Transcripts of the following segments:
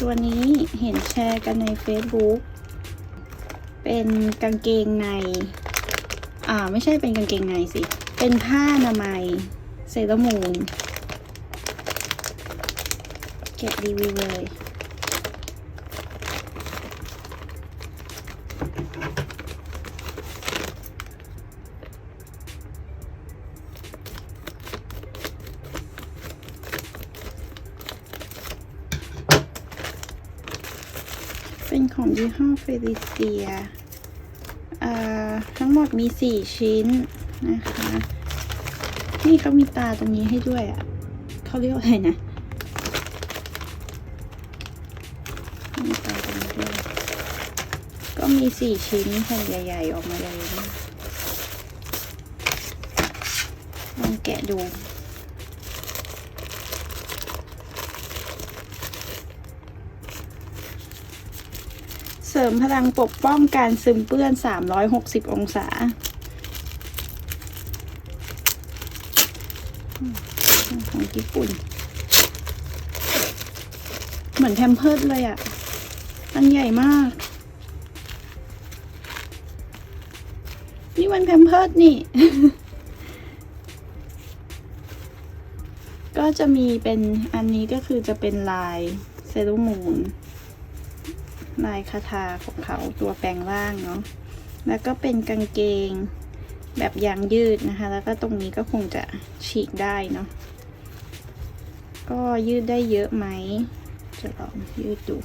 ตัวนี้เห็นแชร์กันใน Facebook เป็นกางเกงใน อ่า ไม่ใช่เป็นกางเกงในสิ เป็นผ้าอนามัยเซรามูน แกะรีวิวเลย ของยี่ห้อเฟลิเซียอ่าทั้งหมดมีสี่ชิ้นนะคะ นี่เขามีตาตรงนี้ให้ด้วยอะ่ะเขาเรียกอะไรนะมีตาตรงนี้ด้วยก็มีสี่ชิ้นแผ่นใหญ่ ๆ ออกมาเลยลองแกะดู ริมพลังปกป้องการซึมเปื้อน 360 องศาอืมของญี่ปุ่น เหมือนแพมเพิร์ดเลยอะ่ะ อันใหญ่มาก นี่มันแพมเพิร์ดนี่ ก็จะมีเป็นอันนี้ก็คือจะเป็นลายเซรุมูน ลายคาทาของเขาตัวแปลงร่างเนาะแล้วก็เป็นกางเกงแบบยางยืดนะคะ แล้วก็ตรงนี้ก็คงจะฉีกได้เนาะก็ยืดได้เยอะไหม จะลองยืดดู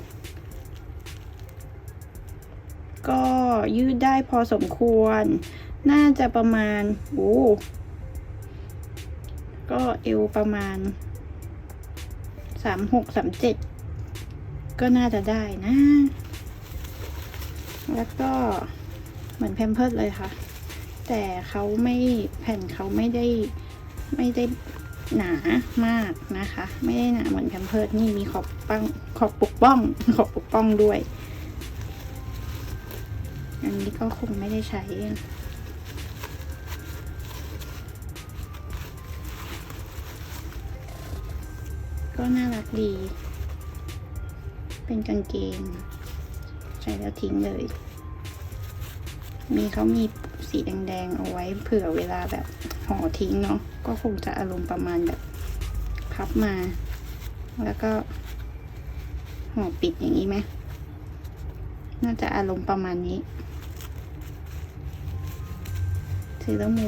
ก็ยืดได้พอสมควร น่าจะประมาณโอ้ก็เอวประมาณสามหกสามเจ็ด ก็น่าจะได้นะ แล้วก็เหมือนแพมเพิร์ดเลยค่ะ แต่เขาไม่แผ่นเขาไม่ได้ไม่ได้หนามากนะคะ ไม่ได้หนาเหมือนแพมเพิร์ดนี่มีขอบปังขอบปกป้อง ขอบปกป้องด้วย อันนี้ก็คงไม่ได้ใช้ก็น่ารักดี เป็นกางเกงใช้แล้วทิ้งเลย มีเขามีสีแดงๆเอาไว้เผื่อเวลาแบบห่อทิ้งเนาะก็คงจะอารมณ์ประมาณแบบพับมา แล้วก็ห่อปิดอย่างนี้ไหมน่าจะอารมณ์ประมาณนี้ซื้อแล้วมู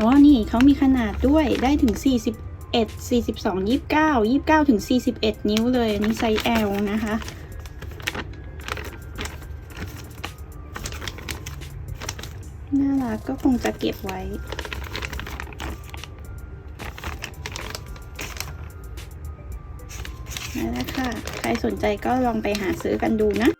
อ๋อนี่เขามีขนาดด้วยได้ถึง 41 42 29 29ถึง41นิ้วเลยอันนี้ไซส์ L นะคะน่ารักก็คงจะเก็บไว้ นั่นแหละค่ะ ใครสนใจก็ลองไปหาซื้อกันดูนะ